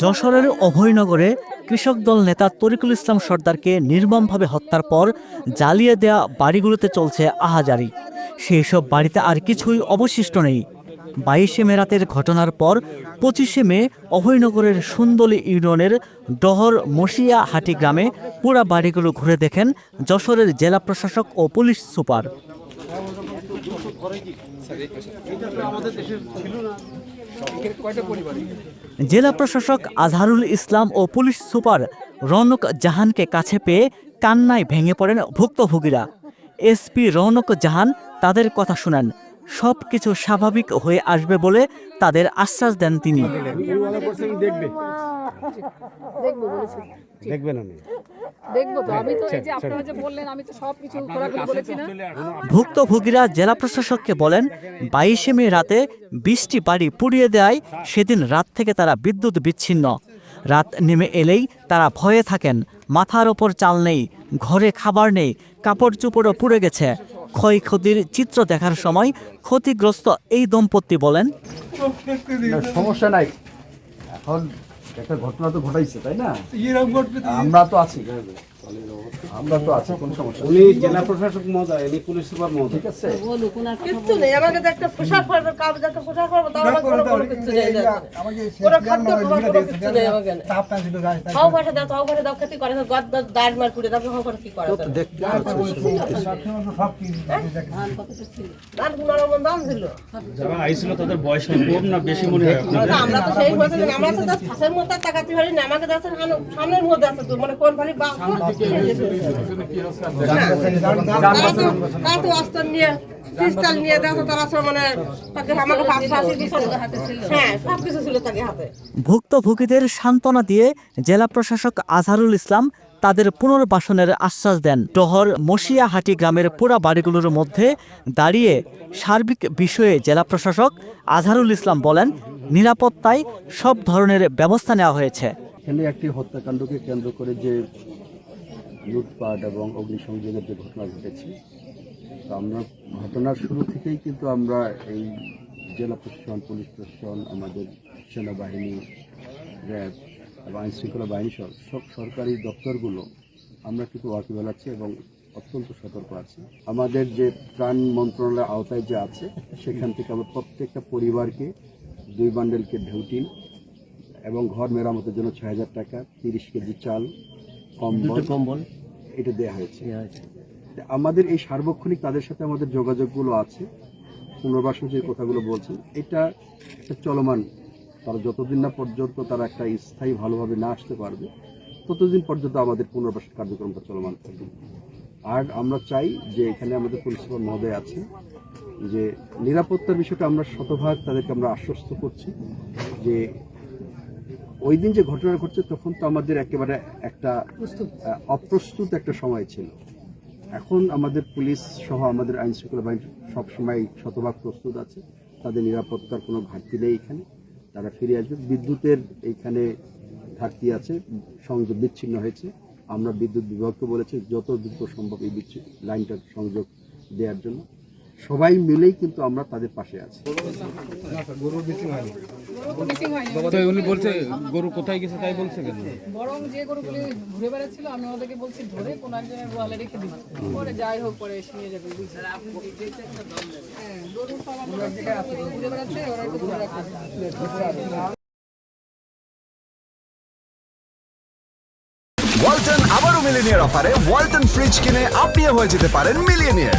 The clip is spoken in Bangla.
যশোরের অভয়নগরে কৃষক দল নেতা তরিকুল ইসলাম সর্দারকে নির্মমভাবে হত্যার পর জ্বালিয়ে দেয়া বাড়িগুলোতে চলছে আহাজারি। সেই সব বাড়িতে আর কিছুই অবশিষ্ট নেই। বাইশে মে রাতের ঘটনার পর পঁচিশে মে অভয়নগরের সুন্দলী ইউনিয়নের ডহর মসিয়া হাটি গ্রামে পুরা বাড়িগুলো ঘুরে দেখেন যশোরের জেলা প্রশাসক ও পুলিশ সুপার। জেলা প্রশাসক আজহারুল ইসলাম ও পুলিশ সুপার রনক জাহানকে কাছে পেয়ে কান্নায় ভেঙে পড়েন ভুক্তভোগীরা। এসপি রনক জাহান তাদের কথা শুনেন। সব কিছু স্বাভাবিক হয়ে আসবে বলে তাদের আশ্বাস দেন তিনি। ভুক্তভোগীরা জেলা প্রশাসককে বলেন বাইশে মে রাতে বৃষ্টি বাড়ি পুড়িয়ে দেয় সেদিন রাত থেকে তারা বিদ্যুৎ বিচ্ছিন্ন। রাত নেমে এলেই তারা ভয়ে থাকেন মাথার ওপর চাল নেই ঘরে খাবার নেই কাপড় চোপড়ও পুড়ে গেছে। ক্ষয়ক্ষতির চিত্র দেখার সময় ক্ষতিগ্রস্ত এই দম্পতি বলেন সমস্যা নাই। এখন একটা ঘটনা তো ঘটাইছে তাই না? আমরা তো আছি। আমরা তো আছি কোনো সমস্যা উনি জেলা প্রশাসক মহোদয় উনি পুলিশ সুপার মহোদয়। ঠিক আছে। কিচ্ছু নেই আমাকে একটা পোশাক পরবে কাগজ একটা পোশাক পরবে তাও আমার কোনো কোনো কিচ্ছু নেই ওরা খাদ্য খাবার কোনো কিচ্ছু নেই আমাকে। হাও পাঠা দাও হাও পাঠা দাও খেতে করে গদ গদ দাঁড় মার পুড়ে দাও হাও করে কি করে দেখতে দাঁড় গুনার ছিল? যারা আইছিল তাদের বয়স কম না বেশি মনে হয় আমরা তো সেই বছর আমরা তো ফাঁসের মধ্যে তাকাতে পারি না আমাকে সামনের মধ্যে আছে তো মানে কোন বা ভুক্তভোগীদের সান্ত্বনা দিয়ে জেলা প্রশাসক আজহারুল ইসলাম তাদের পুনর্বাসনের আশ্বাস দেন। ডহর মসিয়াহাটি গ্রামের পোড়া বাড়িগুলোর মধ্যে দাঁড়িয়ে সার্বিক বিষয়ে জেলা প্রশাসক আজহারুল ইসলাম বলেন, নিরাপত্তায় সব ধরনের ব্যবস্থা নেওয়া হয়েছে। এখানে একটি হত্যাকাণ্ডকে কেন্দ্র করে যে লুটপাট এবং অগ্নিসংযোগের যে ঘটনা ঘটেছে, তো আমরা ঘটনার শুরু থেকেই কিন্তু আমরা এই জেলা প্রশাসন, পুলিশ প্রশাসন, আমাদের সেনাবাহিনী, র্যাব এবং আইন শৃঙ্খলা বাহিনী সব সরকারি দপ্তরগুলো আমরা কিন্তু ওয়াকিবহাল আছি এবং অত্যন্ত সতর্ক আছি। আমাদের যে ত্রাণ মন্ত্রণালয়ের আওতায় যে আছে, সেখান থেকে আমরা প্রত্যেকটা পরিবারকে দুই বান্ডেলকে ঢেউটিন এবং ঘর মেরামতের জন্য ছয় হাজার টাকা, তিরিশ কেজি চাল কম্বল কম্বল। এটা দেওয়া হয়েছে। আমাদের এই সার্বক্ষণিক তাদের সাথে আমাদের যোগাযোগগুলো আছে। পুনর্বাসন যে কথাগুলো বলছেন এটা একটা চলমান। তারা যতদিন না পর্যন্ত তারা একটা স্থায়ী ভালোভাবে না আসতে পারবে ততদিন পর্যন্ত আমাদের পুনর্বাসন কার্যক্রমটা চলমান থাকবে। আর আমরা চাই যে এখানে আমাদের পুলিশ সুপার মহোদয় আছে যে নিরাপত্তার বিষয়টা আমরা শতভাগ তাদেরকে আমরা আশ্বস্ত করছি যে ওই দিন যে ঘটনা ঘটছে তখন তো আমাদের একেবারে একটা অপ্রস্তুত একটা সময় ছিল। এখন আমাদের পুলিশ সহ আমাদের আইন শৃঙ্খলা বাহিনী সবসময় শতভাগ প্রস্তুত আছে। তাদের নিরাপত্তার কোনো ঘাটতি নেই এখানে। তারা ফিরে আসবে। বিদ্যুতের এইখানে ঘাটতি আছে সংযোগ বিচ্ছিন্ন হয়েছে। আমরা বিদ্যুৎ বিভাগকে বলেছি যত দ্রুত সম্ভব এই লাইনটার সংযোগ দেওয়ার জন্য। সবাই মিলেই কিন্তু আমরা তাদের পাশে আছি। মিসিং উনি বলছে গরু কোথায় গেছে তাই বলছে কেন? বরং যে গরুগুলি ঘুরে বেড়াচ্ছিল আমি ওদেরকে বলছি ধরে কোন একজনের গোয়ালে রেখে দিই পরে যাই হোক পরে এসে নিয়ে যাবে হ্যাঁ গরু সব ঘুরে বেড়াচ্ছে ওরা একটু ধরে রাখবে ওয়ালটন আবারও মিলিনিয়ার অফারে ওয়ালটন ফ্রিজ কিনে আপনিও হয়ে যেতে পারেন মিলিয়নিয়ার।